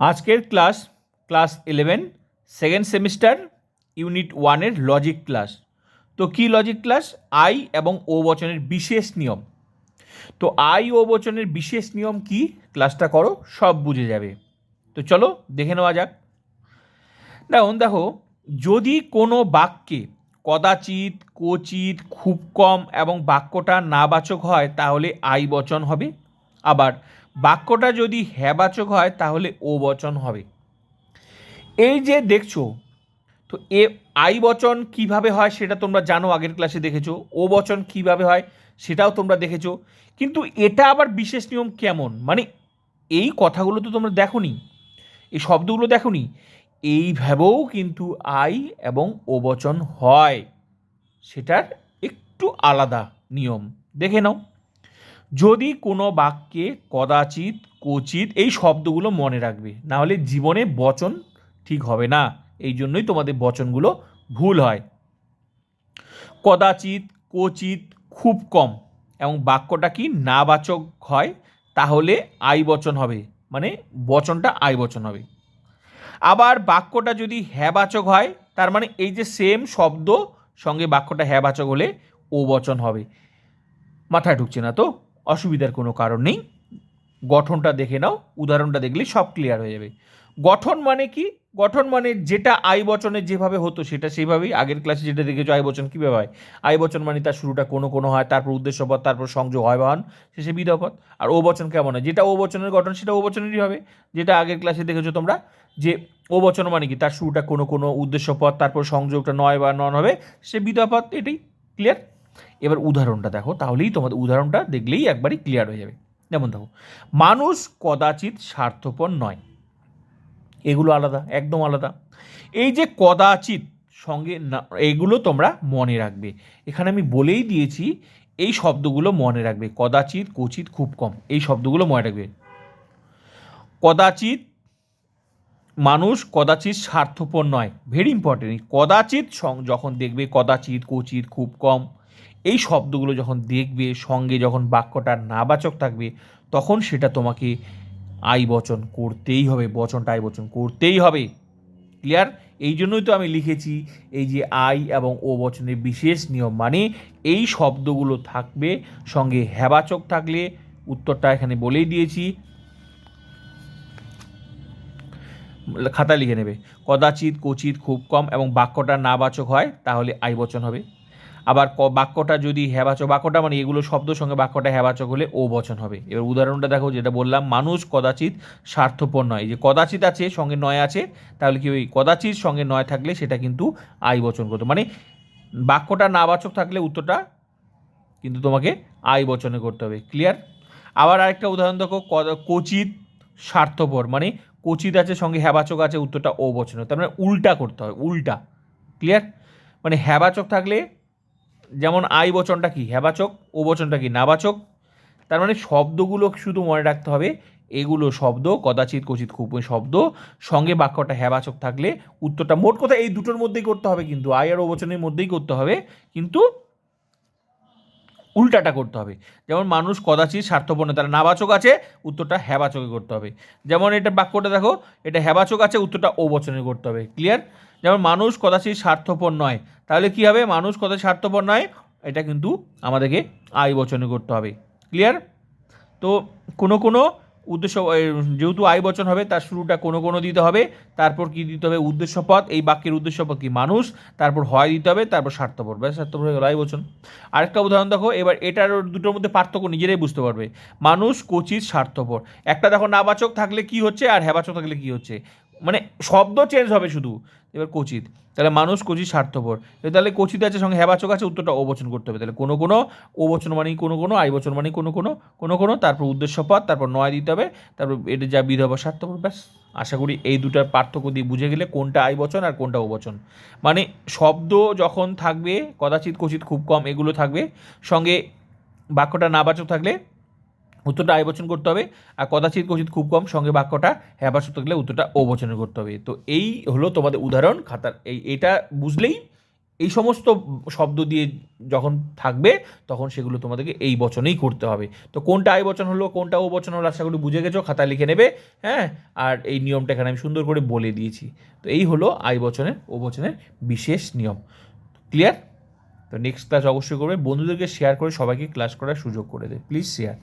আজকের class class eleven second semester unit ওয়ানের logic class তো কি লজিক ক্লাস আই এবং ও বচনের বিশেষ নিয়ম। তো আই ও বচনের বিশেষ নিয়ম কি? ক্লাসটা করো, সব বুঝে যাবে। তো চলো, দেখে নেওয়া যাক। দেখুন, দেখো, যদি কোনো বাক্যে কদাচিৎ কোচিত খুব কম এবং বাক্যটা নাবাচক হয়, তাহলে আই বচন হবে। আবার বাক্যটা যদি হ্যাবাচক হয়, তাহলে ও বচন হবে। এই যে দেখছ, তো এ আই বচন কীভাবে হয় সেটা তোমরা জানো, আগের ক্লাসে দেখেছ। ও বচন কীভাবে হয় সেটাও তোমরা দেখেছ। কিন্তু এটা আবার বিশেষ নিয়ম কেমন? মানে এই কথাগুলো তো তোমরা দেখোনি, এই শব্দগুলো দেখোনি। এইভাবেও কিন্তু আই এবং ও বচন হয়, সেটার একটু আলাদা নিয়ম। দেখে নাও। যদি কোনো বাক্যে কদাচিৎ, কোচিত এই শব্দগুলো মনে রাখবে না হলে জীবনে বচন ঠিক হবে না। এই জন্যই তোমাদের বচনগুলো ভুল হয়। কদাচিৎ, কোচিত খুব কম এবং বাক্যটা কি নাবাচক হয়, তাহলে আই বচন হবে মানে বচনটা আই বচন হবে। আবার বাক্যটা যদি হ্যাবাচক হয়, তার মানে এই যে সেম শব্দ, সঙ্গে বাক্যটা হ্যাবাচক হলে ও বচন হবে। মাথায় ঢুকছে না তো? অসুবিধার কোনো কারণ নেই। গঠনটা দেখে নাও, উদাহরণটা দেখলে সব ক্লিয়ার হয়ে যাবে। গঠন মানে কি? গঠন মানে যেটা আই বচনে যেভাবে হতো সেটা সেইভাবেই। আগের ক্লাসে যেটা দেখেছ, আই বচন কীভাবে হয়? আই বচন মানে তার শুরুটা কোনো কোনো হয়, তারপর উদ্দেশ্যপদ তারপর সংযোগ হয় বাহন শেষে বিধপদ আর ও বচন কেমন হয়? যেটা ও বচনের গঠন, সেটা ও বচনেরই হবে। যেটা আগের ক্লাসে দেখেছ তোমরা, যে ও বচন মানে কি? তার শুরুটা কোনো কোনো উদ্দেশ্যপদ তারপর সংযোগটা নয় বা নন হবে, সে বিধপদ এটাই ক্লিয়ার এবার উদাহরণটা দেখো, তাহলেই তোমাদের উদাহরণটা দেখলেই একবারই ক্লিয়ার হয়ে যাবে। যেমন দেখো, মানুষ কদাচিৎ স্বার্থপর নয়। এগুলো আলাদা, একদম আলাদা। এই যে কদাচিৎ সঙ্গে না এইগুলো তোমরা মনে রাখবে। এখানে আমি বলেই দিয়েছি, এই শব্দগুলো মনে রাখবে। কদাচিৎ কচিত খুব কম, এই শব্দগুলো মনে রাখবে। কদাচিৎ মানুষ কদাচিৎ স্বার্থপর নয় ভেরি ইম্পর্টেন্ট কদাচিৎ যখন দেখবে কদাচিৎ কচিত খুব কম এই শব্দগুলো যখন দেখবে, সঙ্গে যখন বাক্যটা নাবাচক থাকবে, তখন সেটা তোমাকে আই বচন করতেই হবে, বচনটা আই বচন করতেই হবে। ক্লিয়ার? এই জন্যই তো আমি লিখেছি এই যে আই এবং ও বচনের বিশেষ নিয়ম মানে এই শব্দগুলো থাকবে, সঙ্গে হ্যাবাচক থাকলে, উত্তরটা এখানে বলেই দিয়েছি। খাতা লিখে নেবে। কদাচিৎ কচিত খুব কম এবং বাক্যটা নাবাচক হয়, তাহলে আই বচন হবে। আবার ক বাক্যটা যদি হ্যাবাচক, বাক্যটা মানে এগুলো শব্দ সঙ্গে বাক্যটা হ্যাবাচক হলে ও বচন হবে। এবার উদাহরণটা দেখো, যেটা বললাম, মানুষ কদাচিৎ স্বার্থপর নয়। যে কদাচিৎ আছে, সঙ্গে নয় আছে, তাহলে কি ওই কদাচিৎ সঙ্গে নয় থাকলে সেটা কিন্তু আই বচন করতো মানে বাক্যটা নাবাচক থাকলে উত্তরটা কিন্তু তোমাকে আই বচনে করতে হবে। ক্লিয়ার আবার আরেকটা উদাহরণ দেখো কোচিত স্বার্থপর। মানে কোচিত আছে, সঙ্গে হ্যাবাচক আছে, উত্তরটা ও বচনে তার মানে উল্টা করতে হবে, উল্টা। ক্লিয়ার মানে হ্যাবাচক থাকলে যেমন আই বচনটা কি হ্যাবাচক ও বচনটা কি নাবাচক তার মানে শব্দগুলো শুধু মনে রাখতে হবে, এগুলো শব্দ, কদাচিৎ কচিত খুব শব্দ, সঙ্গে বাক্যটা হ্যাবাচক থাকলে উত্তরটা মোট কথা এই দুটোর মধ্যেই করতে হবে কিন্তু, আই আর ও বচনের মধ্যেই করতে হবে, কিন্তু উল্টাটা করতে হবে। যেমন মানুষ কদাচিৎ স্বার্থপর নয় তারা নাবাচক আছে, উত্তরটা হ্যাবাচকে করতে হবে। যেমন এটা বাক্যটা দেখো, এটা হ্যাবাচক আছে, উত্তরটা অবচনে করতে হবে। ক্লিয়ার যেমন মানুষ কদাচিৎ স্বার্থপর নয়, তাহলে কি হবে? মানুষ কদাচিৎ স্বার্থপর নয়, এটা কিন্তু আমাদেরকে আয় বচনে করতে হবে। ক্লিয়ার তো কোনো কোনো উদ্দেশ্য যেহেতু আই বচন হবে, তার শুরুটা কোনো কোনো দিতে হবে। তারপর কি দিতে হবে? উদ্দেশ্যপদ এই বাক্যের উদ্দেশ্যপদ কি? মানুষ। তারপর হয় দিতে হবে, তারপর স্বার্থপর। ব্যাস, স্বার্থপর হয়ে গেল আই বচন। আরেকটা উদাহরণ দেখো, এবার এটার দুটোর মধ্যে পার্থক্য নিজেরাই বুঝতে পারবে। মানুষ কচিত স্বার্থপর। একটা দেখো নাবাচক থাকলে কি হচ্ছে, আর হ্যাবাচক থাকলে কি হচ্ছে? মানে শব্দ চেঞ্জ হবে শুধু। এবার কচিত। তাহলে মানুষ কচিত স্বার্থপর। তাহলে কচিত আছে সঙ্গে হ্যাবাচক আছে, উত্তরটা ও বচন করতে হবে। তাহলে কোনো কোনো, ও বচন মানেই কোনো কোনো, আই বচন মানেই কোনো কোনো কোনো কোনো, তারপর উদ্দেশ্যপদ তারপর নয় দিতে হবে, তারপর এটা যা বিধবা স্বার্থপর, ব্যাস। আশা করি এই দুটার পার্থক্য দিয়ে বুঝে গেলে কোনটা আই বচন আর কোনটা অবচন মানে শব্দ যখন থাকবে, কদাচিৎ কচিত খুব কম, এগুলো থাকবে। সঙ্গে বাক্যটা নাবাচক থাকলে উত্তরটা আয় বচন করতে হবে, আর কদাচিৎ কচিত খুব কম, সঙ্গে বাক্যটা হ্যাঁ বাচক গেলে উত্তরটা ও বচনে করতে হবে। তো এই হলো তোমাদের উদাহরণ, খাতার এই, এটা বুঝলেই এই সমস্ত শব্দ দিয়ে যখন থাকবে, তখন সেগুলো তোমাদেরকে এই বচনেই করতে হবে। তো কোনটা আয় বচন হলো, কোনটা ও বচন হলো, আশা করি বুঝে গেছো খাতা লিখে নেবে হ্যাঁ? আর এই নিয়মটা এখানে আমি সুন্দর করে বলে দিয়েছি। তো এই হলো আয় বচনের, ও বচনের বিশেষ নিয়ম। ক্লিয়ার? তো নেক্সট ক্লাস অবশ্যই করবে। বন্ধুদেরকে শেয়ার করে সবাইকে ক্লাস করার সুযোগ করে দেয় প্লিজ শেয়ার।